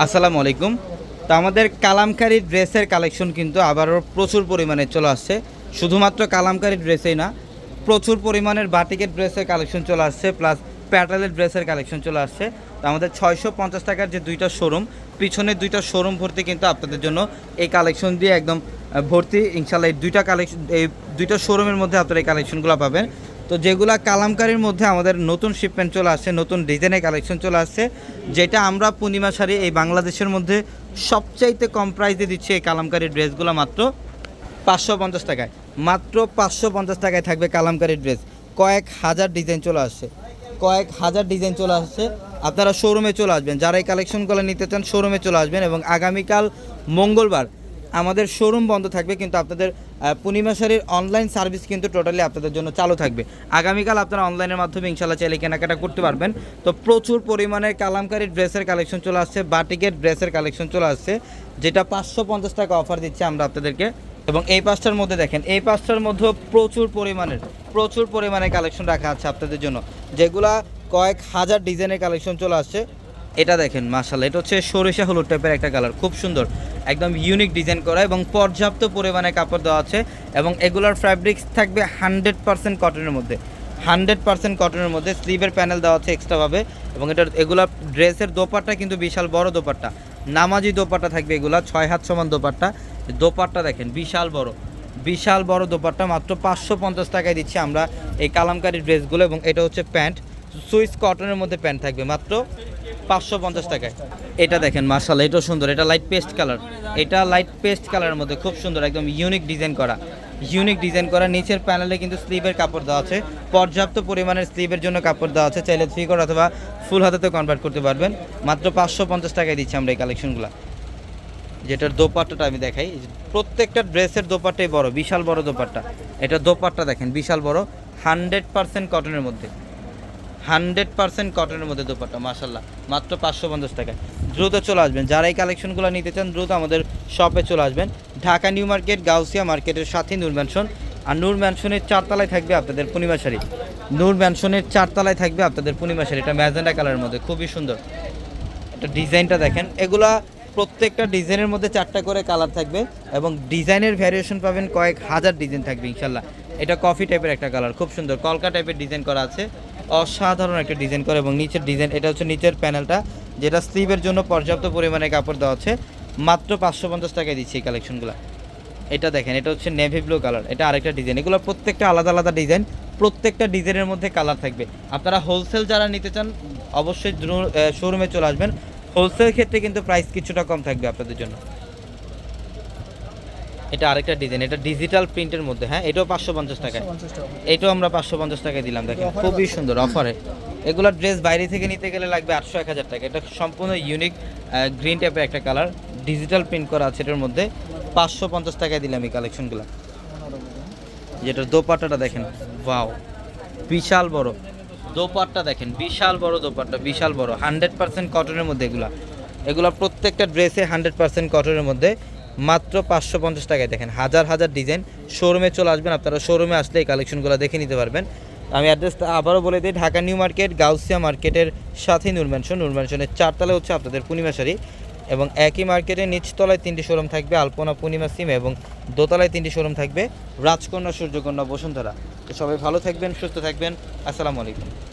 আসসালামু আলাইকুম। তো আমাদের কালামকারী ড্রেসের কালেকশন কিন্তু আবারও প্রচুর পরিমাণে চলে আসছে। শুধুমাত্র কালামকারী ড্রেসেই না, প্রচুর পরিমাণের বাটিকের ড্রেসের কালেকশন চলে আসছে, প্লাস প্যাটেলের ড্রেসের কালেকশন চলে আসছে। তো আমাদের ছয়শো পঞ্চাশ টাকার যে দুইটা শোরুম পিছনের দুইটা শোরুম ভর্তি কিন্তু আপনাদের জন্য এই কালেকশন দিয়ে একদম ভর্তি। ইনশাল্লাহ এই দুইটা কালেকশন এই দুইটা শোরুমের মধ্যে আপনারা এই কালেকশনগুলো পাবেন। তো যেগুলা কালামকারির মধ্যে আমাদের নতুন শিপমেন্ট চলে আসছে, নতুন ডিজাইনের কালেকশন চলে আসছে, যেটা আমরা পূর্ণিমা শাড়ি এই বাংলাদেশের মধ্যে সবচাইতে কম প্রাইসে দিচ্ছি এই কালামকারির ড্রেসগুলো মাত্র পাঁচশো পঞ্চাশ টাকায়। মাত্র পাঁচশো পঞ্চাশ টাকায় থাকবে কালামকারির ড্রেস। কয়েক হাজার ডিজাইন চলে আসছে। কয়েক হাজার ডিজাইন চলে আসছে। আপনারা শোরুমে চলে আসবেন। যারা এই কালেকশনগুলো নিতে চান শোরুমে চলে আসবেন এবং আগামীকাল মঙ্গলবার আমাদের শোরুম বন্ধ থাকবে, কিন্তু আপনাদের পূর্ণিমা অনলাইন সার্ভিস কিন্তু টোটালি আপনাদের জন্য চালু থাকবে। আগামীকাল আপনারা অনলাইনের মাধ্যমে ইনশাল্লাহ চাইলে কেনাকাটা করতে পারবেন। তো প্রচুর পরিমাণে কালামকারী ড্রেসের কালেকশন চলে আসছে, বাটিকের ড্রেসের কালেকশন চলে আসছে, যেটা পাঁচশো পঞ্চাশ টাকা অফার দিচ্ছে আমরা আপনাদেরকে। এবং এই পাঁচটার মধ্যে দেখেন, এই পাঁচটার মধ্যেও প্রচুর পরিমাণের, প্রচুর পরিমাণে কালেকশন রাখা আছে আপনাদের জন্য। যেগুলা কয়েক হাজার ডিজাইনের কালেকশন চলে আসছে এটা দেখেন মাশাল্লাহ এটা হচ্ছে সরিষা হলুদ টাইপের একটা কালার খুব সুন্দর। একদম ইউনিক ডিজাইন করা এবং পর্যাপ্ত পরিমাণে কাপড় দেওয়া আছে এবং এগুলার ফ্যাব্রিক্স থাকবে হান্ড্রেড পার্সেন্ট কটনের মধ্যে। হান্ড্রেড পার্সেন্ট কটনের মধ্যে স্লিভের প্যানেল দেওয়া আছে এক্সট্রাভাবে এবং এটার, এগুলা ড্রেসের দোপাট্টা কিন্তু বিশাল বড় দোপাট্টা। নামাজি দোপাট্টা থাকবে এগুলা, ছয় হাত সমান দোপাট্টা। দোপাট্টা দেখেন, বিশাল বড়। বিশাল বড় দোপাট্টা, মাত্র পাঁচশো পঞ্চাশ টাকায় দিচ্ছি আমরা এই কালামকারী ড্রেসগুলো এবং এটা হচ্ছে প্যান্ট। সুইস কটনের মধ্যে প্যান্ট থাকবে মাত্র পাঁচশো পঞ্চাশ টাকায়। এটা দেখেন মার্শাল এটাও সুন্দর, এটা লাইট পেস্ট কালার এটা লাইট পেস্ট কালারের মধ্যে খুব সুন্দর, একদম ইউনিক ডিজাইন করা। ইউনিক ডিজাইন করা, নিচের প্যানেলে কিন্তু স্লিভের কাপড় দেওয়া আছে। পর্যাপ্ত পরিমাণের স্লিভের জন্য কাপড় দেওয়া আছে। চাইলে থ্রি কোট অথবা ফুল হাতাতে কনভার্ট করতে পারবেন। মাত্র পাঁচশো পঞ্চাশ টাকায় দিচ্ছি আমরা এই কালেকশনগুলো যেটার দোপাট্টাটা আমি দেখাই। প্রত্যেকটা ড্রেসের দোপাট্টাই বড়, বিশাল বড় দোপাট্টা। এটা দোপাট্টা দেখেন, বিশাল বড় হান্ড্রেড পার্সেন্ট কটনের মধ্যে। হান্ড্রেড পার্সেন্ট কটনের মধ্যে দোপাট্টা মাসাল্লাহ মাত্র পাঁচশো পঞ্চাশ টাকায়। দ্রুত চলে আসবেন। যারা এই কালেকশনগুলো নিতে চান, দ্রুত আমাদের শপে চলে আসবেন। ঢাকা নিউ মার্কেট, গাউসিয়া মার্কেটের সাথে নূর ম্যানশন আর নূর ম্যানশনের চারতলায় থাকবে আপনাদের পূর্ণিমা শাড়ি। নূর ম্যানশনের চারতলায় থাকবে আপনাদের পূর্ণিমা শাড়ি। এটা ম্যাজেন্ডা কালারের মধ্যে, খুবই সুন্দর। এটা ডিজাইনটা দেখেন। এগুলা প্রত্যেকটা ডিজাইনের মধ্যে চারটা করে কালার থাকবে এবং ডিজাইনের ভ্যারিয়েশন পাবেন কয়েক হাজার ডিজাইন থাকবে ইনশাল্লাহ এটা কফি টাইপের একটা কালার খুব সুন্দর। কলকা টাইপের ডিজাইন করা আছে। অসাধারণ একটা ডিজাইন করা এবং নিচের ডিজাইন, এটা হচ্ছে নিচের প্যানেলটা, যেটা স্লিভের জন্য পর্যাপ্ত পরিমাণে কাপড় দেওয়া আছে। মাত্র পাঁচশো পঞ্চাশ টাকায় দিচ্ছি এই কালেকশনগুলো। এটা দেখেন, এটা হচ্ছে নেভি ব্লু কালার এটা আরেকটা ডিজাইন। এগুলো প্রত্যেকটা আলাদা আলাদা ডিজাইন, প্রত্যেকটা ডিজাইনের মধ্যে কালার থাকবে। আপনারা হোলসেল যারা নিতে চান, অবশ্যই শোরুমে চলে আসবেন। হোলসেল ক্ষেত্রে কিন্তু প্রাইস কিছুটা কম থাকবে আপনাদের জন্য। এটা আরেকটা ডিজাইন এটা ডিজিটাল প্রিন্টের মধ্যে হ্যাঁ? এটাও পাঁচশো পঞ্চাশ টাকায়। এটাও আমরা পাঁচশো পঞ্চাশ টাকায় দিলাম দেখেন। খুবই সুন্দর অফারে। এগুলো ড্রেস বাইরে থেকে নিতে গেলে লাগবে আটশো এক হাজার টাকা। এটা সম্পূর্ণ ইউনিক গ্রিন টাইপের একটা কালার ডিজিটাল প্রিন্ট করা আছে এটার মধ্যে। পাঁচশো পঞ্চাশ টাকায় দিলাম এই কালেকশনগুলো যেটার দোপাট্টাটা দেখেন ওয়াও বিশাল বড়। দোপাট্টা দেখেন বিশাল বড় দোপাট্টা বিশাল বড়। হান্ড্রেড পার্সেন্ট কটনের মধ্যে এগুলা। এগুলা প্রত্যেকটা ড্রেসে হান্ড্রেড পার্সেন্ট কটনের মধ্যে। মাত্র পাঁচশো পঞ্চাশ টাকায় দেখেন। হাজার হাজার ডিজাইন। শোরুমে চলে আসবেন, আপনারা শোরুমে আসলে এই কালেকশনগুলো দেখে নিতে পারবেন। আমি অ্যাড্রেসটা আবারও বলে দিই, ঢাকা নিউ মার্কেট, গাউসিয়া মার্কেটের সাথে নূর ম্যানশন। নূর ম্যানশনের চারতলা হচ্ছে আপনাদের পূর্ণিমা শাড়ি এবং একই মার্কেটে নিচতলায় তিনটি শোরুম থাকবে, আলপনা পূর্ণিমা সিম এবং দোতলায় তিনটি শোরুম থাকবে, রাজকন্যা, সূর্যকন্যা, বসুন্ধরা। তো সবাই ভালো থাকবেন, সুস্থ থাকবেন। আসসালামু আলাইকুম।